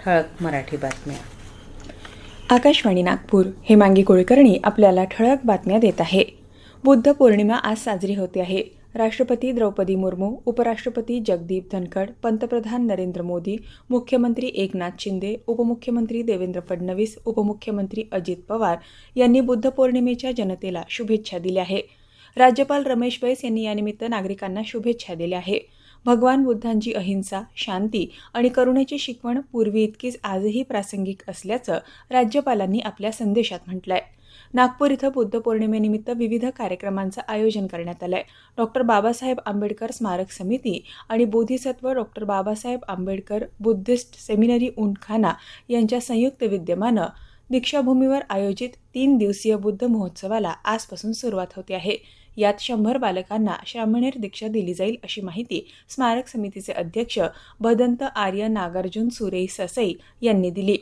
ठळक मराठी बातम्या. आकाशवाणी नागपूर हेमांगी कुलकर्णी आपल्याला ठळक बातम्या देत आहे. बुद्ध पौर्णिमा आज साजरी होते आहे. राष्ट्रपती द्रौपदी मुर्मू उपराष्ट्रपती जगदीप धनखड पंतप्रधान नरेंद्र मोदी मुख्यमंत्री एकनाथ शिंदे उपमुख्यमंत्री देवेंद्र फडणवीस उपमुख्यमंत्री अजित पवार यांनी बुद्ध पौर्णिमेच्या जनतेला शुभेच्छा दिल्या आहे. राज्यपाल रमेश बैस यांनी यानिमित्त नागरिकांना शुभेच्छा दिल्या आहे. भगवान बुद्धांची अहिंसा शांती आणि करुणेची शिकवण पूर्वी इतकीच आजही प्रासंगिक असल्याचं राज्यपालांनी आपल्या संदेशात म्हटलंय. नागपूर इथं बुद्ध पौर्णिमेनिमित्त विविध कार्यक्रमांचं आयोजन करण्यात आलंय. डॉक्टर बाबासाहेब आंबेडकर स्मारक समिती आणि Bodhisattva doctor Babasaheb Ambedkar Buddhist seminary उनखाना यांच्या संयुक्त विद्यमानं दीक्षाभूमीवर आयोजित तीन दिवसीय बुद्ध महोत्सवाला आजपासून सुरुवात होते आहे. यात शंभर बालकांना श्रामणेर दीक्षा दिली जाईल अशी माहिती स्मारक समितीचे अध्यक्ष भदंत आर्य नागार्जुन सुरेई ससई यांनी दिली.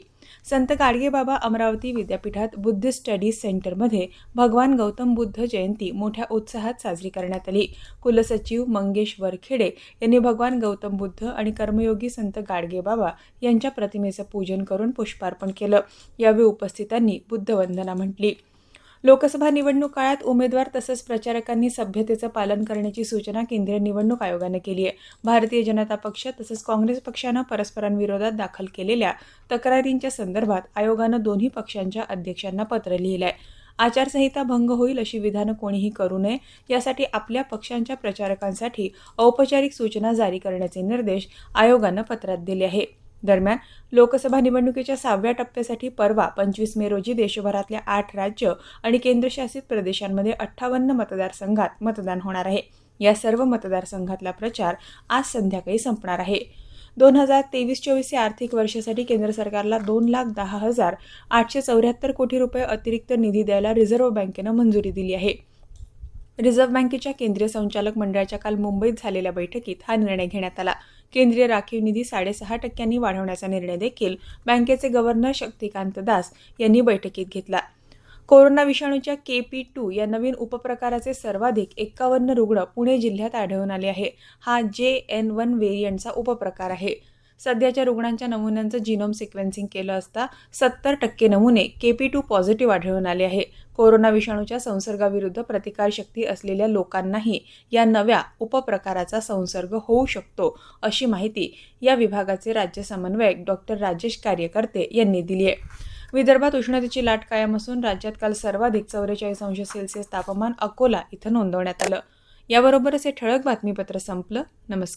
संत गाडगेबाबा अमरावती विद्यापीठात बुद्ध स्टडीज सेंटरमध्ये भगवान गौतम बुद्ध जयंती मोठ्या उत्साहात साजरी करण्यात आली. कुलसचिव मंगेश वरखेडे यांनी भगवान गौतम बुद्ध आणि कर्मयोगी संत गाडगेबाबा यांच्या प्रतिमेचं पूजन करून पुष्पार्पण केलं. यावेळी उपस्थितांनी बुद्धवंदना म्हटली. लोकसभा निवडणूक काळात उमेदवार तसंच प्रचारकांनी सभ्यतेचं पालन करण्याची सूचना केंद्रीय निवडणूक आयोगानं केली आहे. भारतीय जनता पक्ष तसंच काँग्रेस पक्षानं परस्परांविरोधात दाखल केलेल्या तक्रारींच्या संदर्भात आयोगानं दोन्ही पक्षांच्या अध्यक्षांना पत्र लिहिलं आहे आचारसंहिता भंग होईल अशी विधानं कोणीही करू नये यासाठी आपल्या पक्षांच्या प्रचारकांसाठी औपचारिक सूचना जारी करण्याचे निर्देश आयोगानं पत्रात दिले आहे दरम्यान लोकसभा निवडणुकीच्या सहाव्या टप्प्यासाठी परवा पंचवीस मे रोजी देशभरातल्या आठ राज्य आणि केंद्रशासित प्रदेशांमध्ये अठ्ठावन्न मतदारसंघात मतदान होणार आहे. या सर्व मतदारसंघातला प्रचार आज संध्याकाळी संपणार आहे. दोन हजार तेवीस चोवीस या आर्थिक वर्षासाठी केंद्र सरकारला दोन लाख दहा हजार आठशे चौऱ्याहत्तर कोटी रुपये अतिरिक्त निधी द्यायला रिझर्व्ह बँकेनं मंजुरी दिली आहे. रिझर्व्ह बँकेच्या केंद्रीय संचालक मंडळाच्या काल मुंबईत झालेल्या बैठकीत हा निर्णय घेण्यात आला. केंद्रीय राखीव निधी साडेसहा टक्क्यांनी वाढवण्याचा निर्णय देखील बँकेचे गव्हर्नर शक्तिकांत दास यांनी बैठकीत घेतला. कोरोना विषाणूच्या के पी टू या नवीन उपप्रकाराचे सर्वाधिक एक्कावन्न रुग्ण पुणे जिल्ह्यात आढळून आले आहे. हा जे एन वन व्हेरियंटचा उपप्रकार आहे. सध्याच्या रुग्णांच्या नमुन्यांचं जिनोम सिक्वेन्सिंग केलं असता सत्तर टक्के नमुने के पी टू पॉझिटिव्ह आढळून आले आहे कोरोना विषाणूच्या संसर्गाविरुद्ध प्रतिकारशक्ती असलेल्या लोकांनाही या नव्या उपप्रकाराचा संसर्ग होऊ शकतो अशी माहिती या विभागाचे राज्य समन्वयक डॉक्टर राजेश कार्यकर्ते यांनी दिली आहे. विदर्भात उष्णतेची लाट कायम असून राज्यात काल सर्वाधिक चौवेचाळीस अंश सेल्सिअस तापमान अकोला इथं नोंदवण्यात आलं. याबरोबरच हे ठळक बातमीपत्र संपलं. नमस्कार.